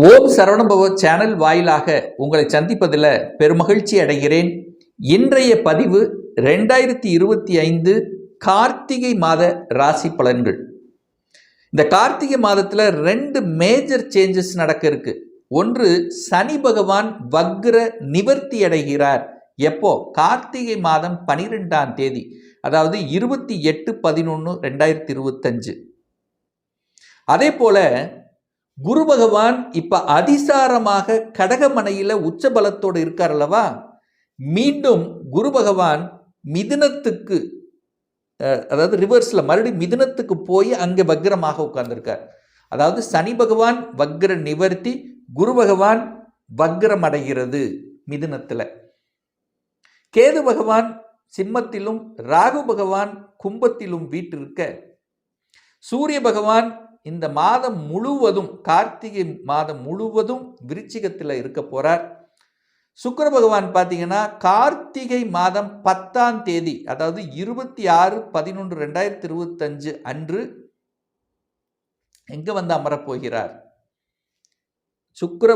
ஓம் Saravanabhava channel வாயிலாக உங்களை சந்திப்பதில் பெருமகிழ்ச்சி அடைகிறேன். இன்றைய பதிவு ரெண்டாயிரத்தி இருபத்தி ஐந்து கார்த்திகை மாத ராசி பலன்கள். இந்த கார்த்திகை மாதத்தில் ரெண்டு மேஜர் சேஞ்சஸ் நடக்க இருக்கு. ஒன்று சனி பகவான் வக்ர நிவர்த்தி அடைகிறார். எப்போ? கார்த்திகை மாதம் பனிரெண்டாம் தேதி அதாவது இருபத்தி எட்டு பதினொன்று ரெண்டாயிரத்தி இருபத்தஞ்சு. அதே போல குரு பகவான் இப்போ அதிசாரமாக கடகமனையில் உச்ச பலத்தோடு இருக்கார் அல்லவா? மீண்டும் குரு பகவான் மிதுனத்துக்கு அதாவது ரிவர்ஸில் மறுபடியும் மிதுனத்துக்கு போய் அங்கே வக்ரமாக உட்கார்ந்துருக்கார். அதாவது சனி பகவான் வக்ர நிவர்த்தி குரு பகவான் வக்ரம் அடைகிறது மிதுனத்தில். கேது பகவான் சிம்மத்திலும் ராகு பகவான் கும்பத்திலும் வீட்டிருக்க சூரிய பகவான் இந்த மாதம் முழுவதும் கார்த்திகை மாதம் முழுவதும் விருச்சிகத்தில் இருக்க போகிறார் சுக்கர பகவான் பார்த்தீங்கன்னா கார்த்திகை மாதம் பத்தாம் தேதி அதாவது இருபத்தி ஆறு பதினொன்று ரெண்டாயிரத்தி இருபத்தஞ்சு அன்று எங்கே வந்து அமரப் போகிறார்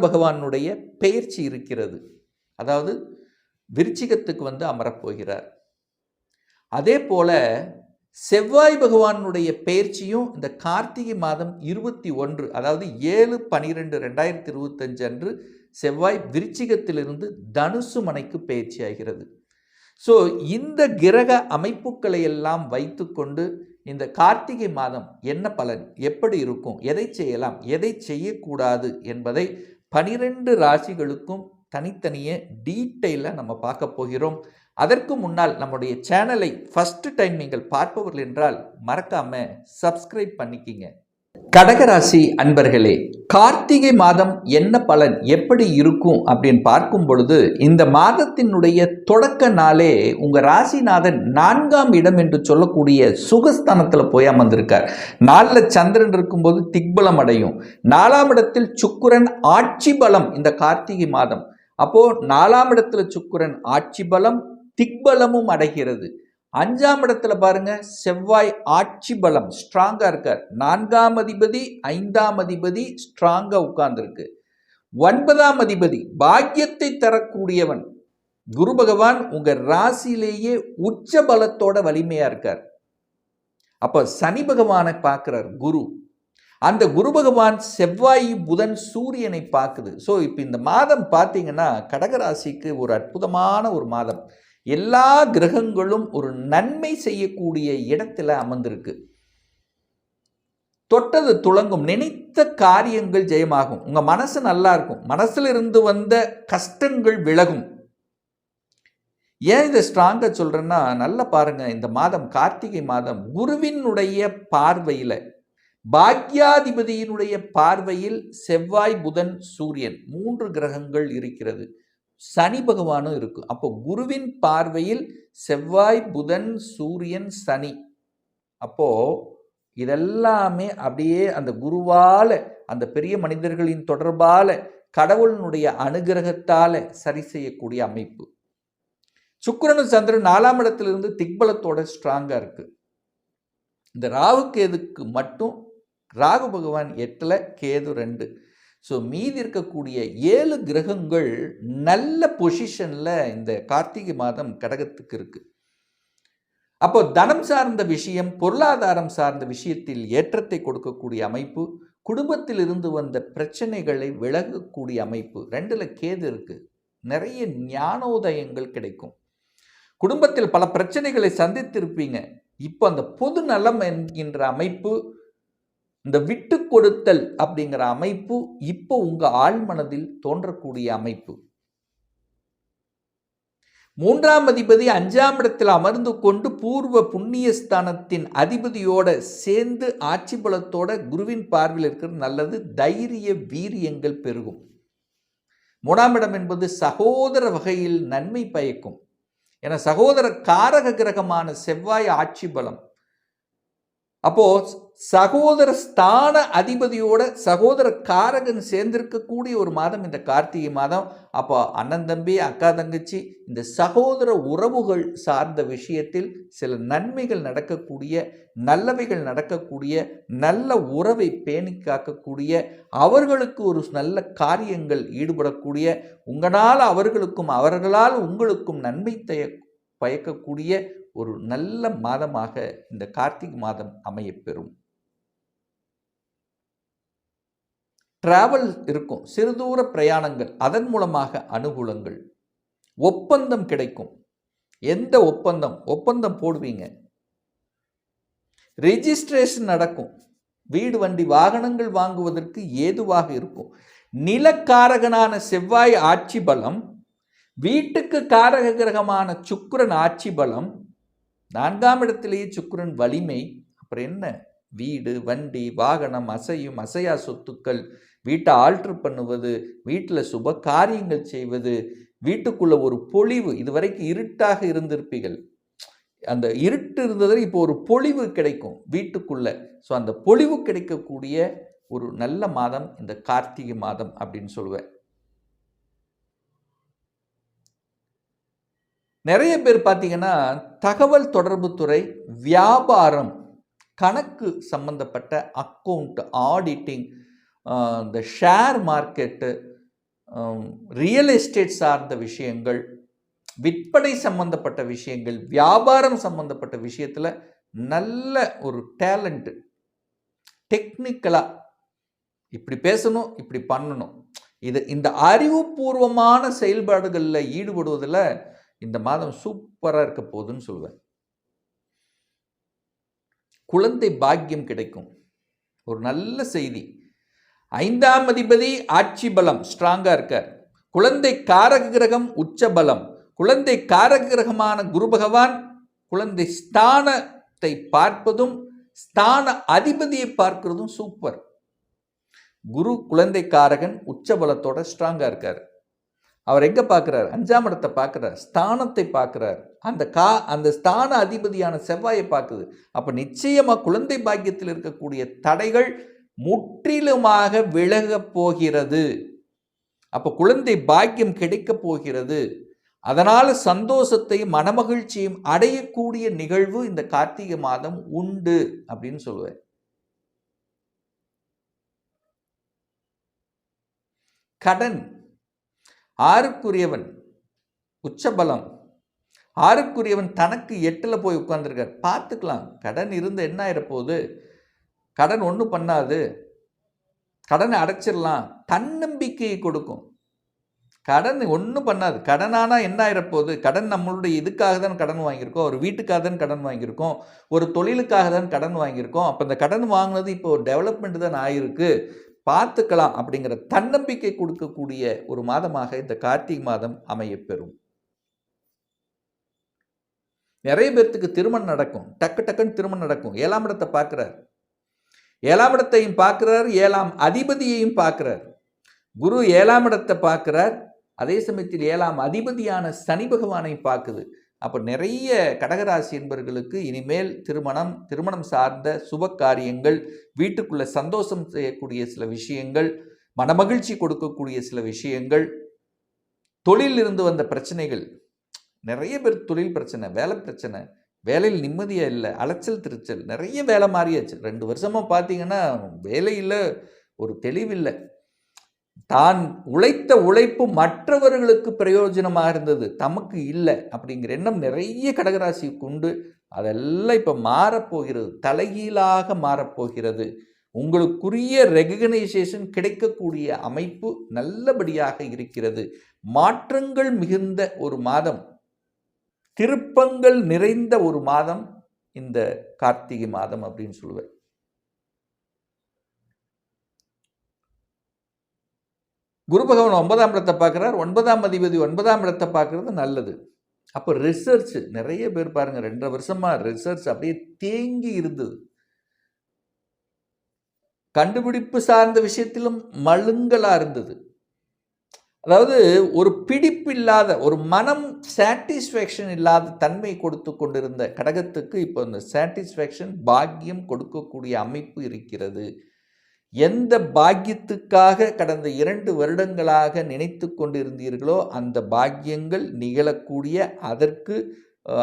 பகவானுடைய பெயர்ச்சி இருக்கிறது. அதாவது விருச்சிகத்துக்கு வந்து அமரப் போகிறார் அதே போல செவ்வாய் பகவானுடைய பயிற்சியும் இந்த கார்த்திகை மாதம் இருபத்தி ஒன்று அதாவது ஏழு பனிரெண்டு ரெண்டாயிரத்தி இருபத்தஞ்சு அன்று செவ்வாய் விருச்சிகத்திலிருந்து தனுசு மனைக்கு பயிற்சி ஆகிறது ஸோ இந்த கிரக அமைப்புகளை எல்லாம் வைத்துக்கொண்டு இந்த கார்த்திகை மாதம் என்ன பலன்? எப்படி இருக்கும்? எதை செய்யலாம்? எதை செய்யக்கூடாது? என்பதை பனிரெண்டு ராசிகளுக்கும் தனித்தனியே டீட்டெயிலாக நம்ம பார்க்க போகிறோம். அதற்கு முன்னால் நம்முடைய சேனலை ஃபஸ்ட்டு டைம் நீங்கள் பார்ப்பவர்கள் என்றால் மறக்காமல் சப்ஸ்கிரைப் பண்ணிக்கிங்க. கடகராசி அன்பர்களே கார்த்திகை மாதம் என்ன பலன் எப்படி இருக்கும் அப்படின்னு பார்க்கும் பொழுது இந்த மாதத்தினுடைய தொடக்க நாளே உங்கள் ராசிநாதன் நான்காம் இடம் என்று சொல்லக்கூடிய சுகஸ்தானத்தில் போய் அமர்ந்திருக்கார். நாளில் சந்திரன் இருக்கும்போது திக்பலம் அடையும். நாலாம் இடத்தில் சுக்குரன் ஆட்சி பலம் இந்த கார்த்திகை மாதம். அப்போது நாலாம் இடத்துல சுக்குரன் ஆட்சி பலம் திக்பலமும் அடைகிறது. அஞ்சாம் இடத்துல பாருங்க செவ்வாய் ஆட்சி பலம் ஸ்ட்ராங்கா இருக்கார். நான்காம் அதிபதி ஐந்தாம் அதிபதி ஸ்ட்ராங்கா உட்கார்ந்துருக்கு. ஒன்பதாம் அதிபதி பாக்கியத்தை தரக்கூடியவன். குரு பகவான் உங்க ராசியிலேயே உச்ச பலத்தோட வலிமையா இருக்கார். அப்ப சனி பகவானை பார்க்கிறார் குரு. அந்த குரு பகவான் செவ்வாய் புதன் சூரியனை பார்க்குது. ஸோ இப்போ இந்த மாதம் பார்த்தீங்கன்னா கடகராசிக்கு ஒரு அற்புதமான ஒரு மாதம். எல்லா கிரகங்களும் ஒரு நன்மை செய்யக்கூடிய இடத்துல அமர்ந்திருக்கு. தொட்டது துளங்கும் நினைத்த காரியங்கள் ஜெயமாகும். உங்க மனசு நல்லா இருக்கும். மனசுல இருந்து வந்த கஷ்டங்கள் விலகும். ஏன் இதை ஸ்ட்ராங்கா சொல்றேன்னா நல்லா பாருங்க இந்த மாதம் கார்த்திகை மாதம் குருவினுடைய பார்வையில் பாக்யாதிபதியினுடைய பார்வையில் செவ்வாய் புதன் சூரியன் மூன்று கிரகங்கள் இருக்கிறது. சனி பகவானும் இருக்கும் அப்போ குருவின் பார்வையில் செவ்வாய் புதன் சூரியன் சனி. அப்போ இதெல்லாமே அப்படியே அந்த குருவால அந்த பெரிய மனிதர்களின் தொடர்பால கடவுளினுடைய அனுகிரகத்தால சரி செய்யக்கூடிய அமைப்பு. சுக்கரனும் சந்திரன் நாலாம் இடத்திலிருந்து திக்பலத்தோட ஸ்ட்ராங்கா இருக்கு. இந்த ராகு கேதுக்கு மட்டும் ராகு பகவான் எட்டுல கேது ரெண்டு. ஸோ மீதி இருக்கக்கூடிய ஏழு கிரகங்கள் நல்ல பொசிஷனில் இந்த கார்த்திகை மாதம் கடகத்துக்கு இருக்குது அப்போ தனம் சார்ந்த விஷயம் பொருளாதாரம் சார்ந்த விஷயத்தில் ஏற்றத்தை கொடுக்கக்கூடிய அமைப்பு குடும்பத்தில் இருந்து வந்த பிரச்சனைகளை விலகக்கூடிய அமைப்பு ரெண்டில் கேது இருக்குது நிறைய ஞானோதயங்கள் கிடைக்கும். குடும்பத்தில் பல பிரச்சனைகளை சந்தித்திருப்பீங்க. இப்போ அந்த பொது நலம் என்கின்ற அமைப்பு இந்த விட்டு கொடுத்தல் அப்படிங்கிற அமைப்பு இப்போ உங்கள் ஆழ்மனதில் தோன்றக்கூடிய அமைப்பு. மூன்றாம் அதிபதி அஞ்சாம் இடத்தில் அமர்ந்து கொண்டு பூர்வ புண்ணியஸ்தானத்தின் அதிபதியோட சேர்ந்து ஆட்சி பலத்தோட குருவின் பார்வையில் இருக்கிறது நல்லது. தைரிய வீரியங்கள் பெருகும். மூணாம் இடம் என்பது சகோதர வகையில் நன்மை பயக்கும். என சகோதர காரக கிரகமான செவ்வாய் ஆட்சி பலம். அப்போது சகோதர ஸ்தான அதிபதியோட சகோதர காரகன் சேர்ந்திருக்கக்கூடிய ஒரு மாதம் இந்த கார்த்திகை மாதம். அப்போ அண்ணன் தம்பி அக்கா தங்கச்சி இந்த சகோதர உறவுகள் சார்ந்த விஷயத்தில் சில நன்மைகள் நடக்கக்கூடிய நல்லவைகள் நடக்கக்கூடிய நல்ல உறவை பேணி காக்கக்கூடிய அவர்களுக்கு ஒரு நல்ல காரியங்கள் ஈடுபடக்கூடிய உங்களால் அவர்களுக்கும் அவர்களால் உங்களுக்கும் நன்மை தய பயக்கக்கூடிய ஒரு நல்ல மாதமாக இந்த கார்த்திகை மாதம் அமையப்பெறும். டிராவல் இருக்கும். சிறுதூர பிரயாணங்கள். அதன் மூலமாக அனுகூலங்கள். ஒப்பந்தம் கிடைக்கும். எந்த ஒப்பந்தம்? ஒப்பந்தம் போடுவீங்க. ரெஜிஸ்ட்ரேஷன் நடக்கும். வீடு வண்டி வாகனங்கள் வாங்குவதற்கு ஏதுவாக இருக்கும். நிலக்காரகனான செவ்வாய் ஆட்சி பலம் வீட்டுக்கு காரக கிரகமான சுக்கரன் ஆட்சி பலம் நான்காம் இடத்திலேயே சுக்கரன் வலிமை. அப்புறம் என்ன? வீடு வண்டி வாகனம் அசையும் அசையா சொத்துக்கள் வீட்டை ஆல்ட்ரு பண்ணுவது வீட்டில் சுப காரியங்கள் செய்வது வீட்டுக்குள்ள ஒரு பொழிவு. இதுவரைக்கும் இருட்டாக இருந்திருப்பீர்கள். அந்த இருட்டு இருந்ததில் இப்போ ஒரு பொழிவு கிடைக்கும் வீட்டுக்குள்ள. ஸோ அந்த பொழிவு கிடைக்கக்கூடிய ஒரு நல்ல மாதம் இந்த கார்த்திகை மாதம் அப்படின்னு சொல்லுவேன். நிறைய பேர் பார்த்தீங்கன்னா தகவல் தொடர்புத்துறை வியாபாரம் கணக்கு சம்பந்தப்பட்ட அக்கௌண்ட் ஆடிட்டிங் இந்த ஷேர் மார்க்கெட்டு ரியல் எஸ்டேட் சார்ந்த விஷயங்கள் விற்பனை சம்பந்தப்பட்ட விஷயங்கள் வியாபாரம் சம்பந்தப்பட்ட விஷயத்தில் நல்ல ஒரு டேலண்ட்டு டெக்னிக்கலாக இப்படி பேசணும் இப்படி பண்ணணும். இது இந்த அறிவுபூர்வமான செயல்பாடுகளில் ஈடுபடுவதில் இந்த மாதம் சூப்பராக இருக்க போகுதுன்னு சொல்லுவேன். குழந்தை பாக்கியம் கிடைக்கும். ஒரு நல்ல செய்தி. ஐந்தாம் அதிபதி ஆட்சி பலம் ஸ்ட்ராங்காக இருக்கார். குழந்தை காரக கிரகம் உச்ச பலம். குழந்தை காரக கிரகமான குரு பகவான் குழந்தை ஸ்தானத்தை பார்ப்பதும் ஸ்தான அதிபதியை பார்க்கிறதும் சூப்பர். குரு குழந்தை காரகன் உச்ச பலத்தோட ஸ்ட்ராங்காக இருக்கார். அவர் எங்கே பார்க்குறார் அஞ்சாம் இடத்தை பார்க்குறார் ஸ்தானத்தை பார்க்குறார் அந்த கா அந்த ஸ்தான அதிபதியான செவ்வாயை பார்க்குது அப்போ நிச்சயமாக குழந்தை பாக்கியத்தில் இருக்கக்கூடிய தடைகள் முற்றிலுமாக விலகப் போகிறது. அப்போ குழந்தை பாக்கியம் கிடைக்கப் போகிறது. அதனால் சந்தோஷத்தையும் மனமகிழ்ச்சியும் அடையக்கூடிய நிகழ்வு இந்த கார்த்திகை மாதம் உண்டு அப்படின்னு சொல்லுவேன் கடன். ஆறுக்குரியவன் உச்சபலம். ஆறுக்குரியவன் தனக்கு எட்டில் போய் உட்காந்துருக்கார் பார்த்துக்கலாம். கடன் இருந்து என்ன ஆயிரப்போகுது? கடன் ஒன்றும் பண்ணாது. கடனை அடைச்சிடலாம். தன்னம்பிக்கையை கொடுக்கும். கடன் ஒன்றும் பண்ணாது. கடனானால் என்ன ஆயிரப்போகுது? கடன் நம்மளுடைய இதுக்காக தான் கடன் வாங்கியிருக்கோம். ஒரு வீட்டுக்காக தான் கடன் வாங்கியிருக்கோம். ஒரு தொழிலுக்காக தான் கடன் வாங்கியிருக்கோம். அப்போ இந்த கடன் வாங்கினது இப்போ டெவலப்மெண்ட் தான் ஆயிருக்கு. பார்த்துக்கலாம் அப்படிங்கிற தன்னம்பிக்கை கொடுக்கக்கூடிய ஒரு மாதமாக இந்த கார்த்திகை மாதம் அமையப்பெறும். நிறைய பேர்த்துக்கு திருமணம் நடக்கும். டக்கு டக்குன்னு திருமணம் நடக்கும். ஏழாம் இடத்தை பார்க்குறார். ஏழாம் இடத்தையும் பார்க்குறார். ஏழாம் அதிபதியையும் பார்க்குறார். குரு ஏழாம் இடத்தை பார்க்குறார். அதே சமயத்தில் ஏழாம் அதிபதியான சனி பகவானை பார்க்குது. அப்போ நிறைய கடகராசி என்பவர்களுக்கு இனிமேல் திருமணம் திருமணம் சார்ந்த சுப காரியங்கள் வீட்டுக்குள்ள சந்தோஷம் செய்யக்கூடிய சில விஷயங்கள் மனமகிழ்ச்சி கொடுக்கக்கூடிய சில விஷயங்கள் தொழில் இருந்து வந்த பிரச்சனைகள். நிறைய பேர் தொழில் பிரச்சனை வேலை பிரச்சனை வேலையில் நிம்மதியாக இல்லை அலைச்சல் திருச்சல் நிறைய வேலை மாறியாச்சு. ரெண்டு வருஷமாக பார்த்தீங்கன்னா வேலையில் ஒரு தெளிவில்லை தான் உழைத்த உழைப்பு மற்றவர்களுக்கு பிரயோஜனமாக இருந்தது. தமக்கு இல்லை அப்படிங்கிற எண்ணம் நிறைய கடகராசி கொண்டு அதெல்லாம் இப்போ மாறப்போகிறது. தலைகீழாக மாறப்போகிறது. உங்களுக்குரிய ரெகனைசேஷன் கிடைக்கக்கூடிய அமைப்பு நல்லபடியாக இருக்கிறது. மாற்றங்கள் மிகுந்த ஒரு மாதம். திருப்பங்கள் நிறைந்த ஒரு மாதம் இந்த கார்த்திகை மாதம் அப்படின்னு சொல்லுவேன். குரு பகவான் ஒன்பதாம் இடத்தை பார்க்குறார். ஒன்பதாம் அதிபதி ஒன்பதாம் இடத்தை பார்க்குறது நல்லது. அப்போ ரிசர்ச் நிறைய பேர் பாருங்கள் ரெண்டரை வருஷமாக ரிசர்ச் அப்படியே தேங்கி இருந்தது. கண்டுபிடிப்பு சார்ந்த விஷயத்திலும் மழுங்கலாக இருந்தது. அதாவது ஒரு பிடிப்பு இல்லாத ஒரு மனம் சாட்டிஸ்ஃபேக்ஷன் இல்லாத தன்மை கொடுத்து கொண்டிருந்த கடகத்துக்கு இப்போ இந்த சாட்டிஸ்ஃபேக்ஷன் பாக்கியம் கொடுக்கக்கூடிய அமைப்பு இருக்கிறது. எந்த பாக்கியத்துக்காக கடந்த இரண்டு வருடங்களாக நினைத்து கொண்டிருந்தீர்களோ அந்த பாக்கியங்கள் நிகழக்கூடிய அதற்கு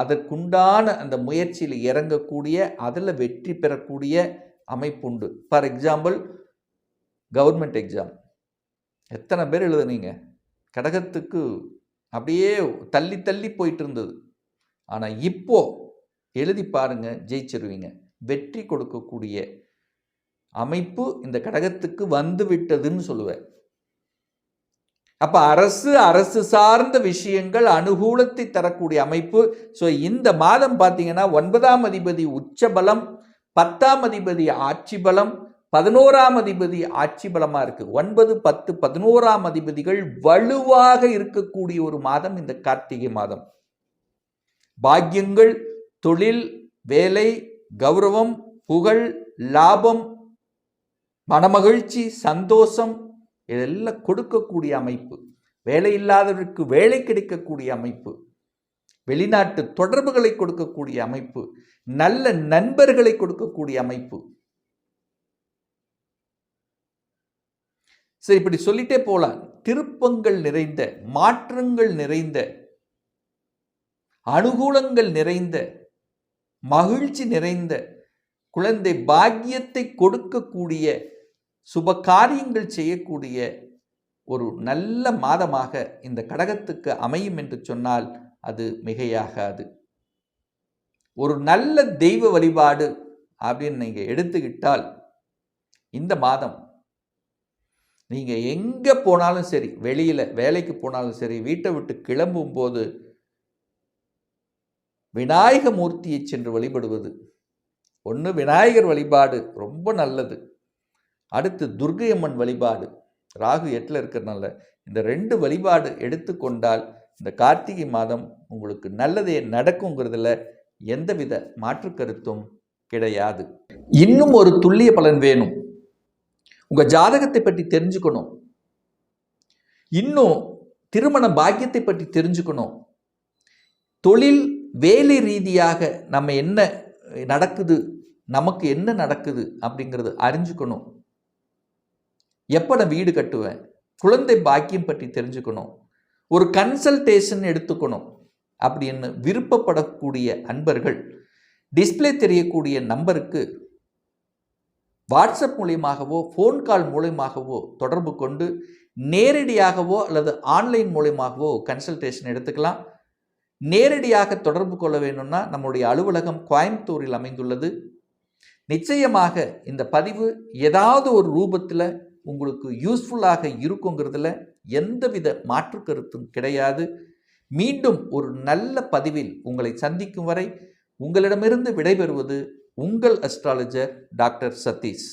அதற்குண்டான அந்த முயற்சியில் இறங்கக்கூடிய அதில் வெற்றி பெறக்கூடிய அமைப்புண்டு. ஃபார் எக்ஸாம்பிள் கவர்மெண்ட் எக்ஸாம் எத்தனை பேர் எழுதுனீங்க? கடகத்துக்கு அப்படியே தள்ளி தள்ளி போயிட்டு இருந்தது ஆனால் இப்போது எழுதி பாருங்க ஜெயிச்சிருவீங்க. வெற்றி கொடுக்கக்கூடிய அமைப்பு இந்த கடகத்துக்கு வந்து விட்டதுன்னு சொல்லுவேன் அப்ப அரசு அரசு சார்ந்த விஷயங்கள் அனுகூலத்தை தரக்கூடிய அமைப்பு. ஸோ இந்த மாதம் பார்த்தீங்கன்னா ஒன்பதாம் அதிபதி உச்சபலம் பத்தாம் அதிபதி ஆட்சி பலம் பதினோராம் அதிபதி ஆட்சி பலமாக இருக்குது ஒன்பது பத்து பதினோராம் அதிபதிகள் வலுவாக இருக்கக்கூடிய ஒரு மாதம் இந்த கார்த்திகை மாதம். பாக்கியங்கள் தொழில் வேலை கௌரவம் புகழ் லாபம் மனமகிழ்ச்சி சந்தோஷம் இதெல்லாம் கொடுக்கக்கூடிய அமைப்பு. வேலை இல்லாதவருக்கு வேலை கிடைக்கக்கூடிய அமைப்பு. வெளிநாட்டு தொடர்புகளை கொடுக்கக்கூடிய அமைப்பு. நல்ல நண்பர்களை கொடுக்கக்கூடிய அமைப்பு. சரி இப்படி சொல்லிட்டே போலாம். திருப்பங்கள் நிறைந்த மாற்றங்கள் நிறைந்த அனுகூலங்கள் நிறைந்த மகிழ்ச்சி நிறைந்த குழந்தை பாக்கியத்தை கொடுக்கக்கூடிய சுப காரியங்கள் செய்யக்கூடிய ஒரு நல்ல மாதமாக இந்த கடகத்துக்கு அமையும் என்று சொன்னால் அது மிகையாகாது. ஒரு நல்ல தெய்வ வழிபாடு அப்படின்னு நீங்கள் எடுத்துக்கிட்டால் இந்த மாதம் நீங்கள் எங்கே போனாலும் சரி வெளியில் வேலைக்கு போனாலும் சரி வீட்டை விட்டு கிளம்பும் போது விநாயக மூர்த்தியை சென்று வழிபடுவது. ஒன்று விநாயகர் வழிபாடு ரொம்ப நல்லது. அடுத்து துர்க்கை அம்மன் வழிபாடு. ராகு எட்டில் இருக்கிறனால இந்த ரெண்டு வழிபாடு எடுத்துக்கொண்டால் இந்த கார்த்திகை மாதம் உங்களுக்கு நல்லதே நடக்குங்கிறதுல எந்தவித மாற்று கருத்தும் கிடையாது. இன்னும் ஒரு துல்லிய பலன் வேணும். உங்கள் ஜாதகத்தை பற்றி தெரிஞ்சுக்கணும். இன்னும் திருமண பாக்கியத்தை பற்றி தெரிஞ்சுக்கணும். தொழில் வேலை ரீதியாக நம்ம என்ன நடக்குது நமக்கு என்ன நடக்குது அப்படிங்கிறது அறிஞ்சுக்கணும். எப்போ நான் வீடு கட்டுவேன்? குழந்தை பாக்கியம் பற்றி தெரிஞ்சுக்கணும். ஒரு கன்சல்டேஷன் எடுத்துக்கணும். அப்படின்னு விருப்பப்படக்கூடிய அன்பர்கள் டிஸ்ப்ளே தெரியக்கூடிய நம்பருக்கு வாட்ஸ்அப் மூலியமாகவோ ஃபோன் கால் மூலியமாகவோ தொடர்பு கொண்டு நேரடியாகவோ அல்லது ஆன்லைன் மூலியமாகவோ கன்சல்டேஷன் எடுத்துக்கலாம். நேரடியாக தொடர்பு கொள்ள வேணும்னா நம்முடைய அலுவலகம் கோயம்புத்தூரில் அமைந்துள்ளது. நிச்சயமாக இந்த பதிவு ஏதாவது ஒரு ரூபத்தில் உங்களுக்கு யூஸ்ஃபுல்லாக இருக்குங்கிறதுல எந்தவித மாற்று கருத்தும் கிடையாது. மீண்டும் ஒரு நல்ல பதிவில் உங்களை சந்திக்கும் வரை உங்களிடமிருந்து விடைபெறுவது உங்கள் அஸ்ட்ராலஜர் டாக்டர் சதீஷ்.